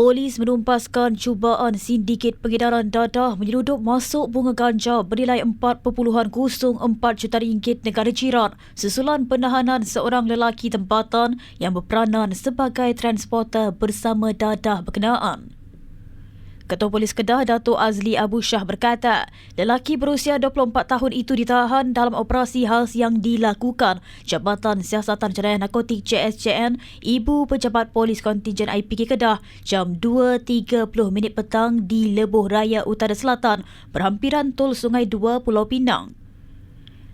Polis menumpaskan cubaan sindiket pengedaran dadah menyelundup masuk bunga ganja bernilai 4.04 juta ringgit negara jiran susulan penahanan seorang lelaki tempatan yang berperanan sebagai transporter bersama dadah berkenaan. Ketua Polis Kedah Datuk Azli Abu Shah berkata, lelaki berusia 24 tahun itu ditahan dalam operasi khas yang dilakukan Jabatan Siasatan Jenayah Narkotik JSJN Ibu Pejabat Polis Kontingen IPK Kedah jam 2.30 minit petang di Lebuh Raya Utara Selatan berhampiran Tol Sungai Dua Pulau Pinang.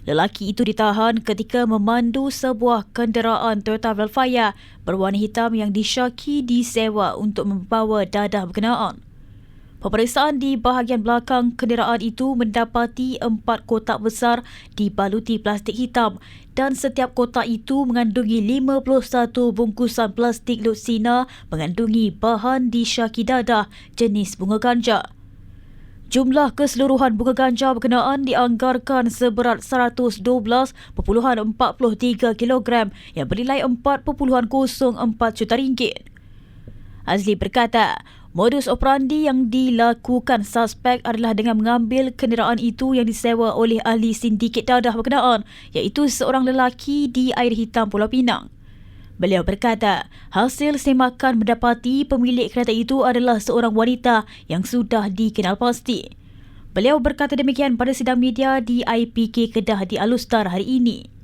Lelaki itu ditahan ketika memandu sebuah kenderaan Toyota Velfire berwarna hitam yang disyaki disewa untuk membawa dadah berkenaan. Pemeriksaan di bahagian belakang kenderaan itu mendapati empat kotak besar dibaluti plastik hitam dan setiap kotak itu mengandungi 51 bungkusan plastik lutsina mengandungi bahan disyaki dadah jenis bunga ganja. Jumlah keseluruhan bunga ganja berkenaan dianggarkan seberat 112.43 kg yang bernilai 4.04 juta ringgit. Azli berkata, modus operandi yang dilakukan suspek adalah dengan mengambil kenderaan itu yang disewa oleh ahli sindiket dadah berkenaan iaitu seorang lelaki di air hitam Pulau Pinang. Beliau berkata, hasil semakan mendapati pemilik kereta itu adalah seorang wanita yang sudah dikenal pasti. Beliau berkata demikian pada sidang media di IPK Kedah di Alustar hari ini.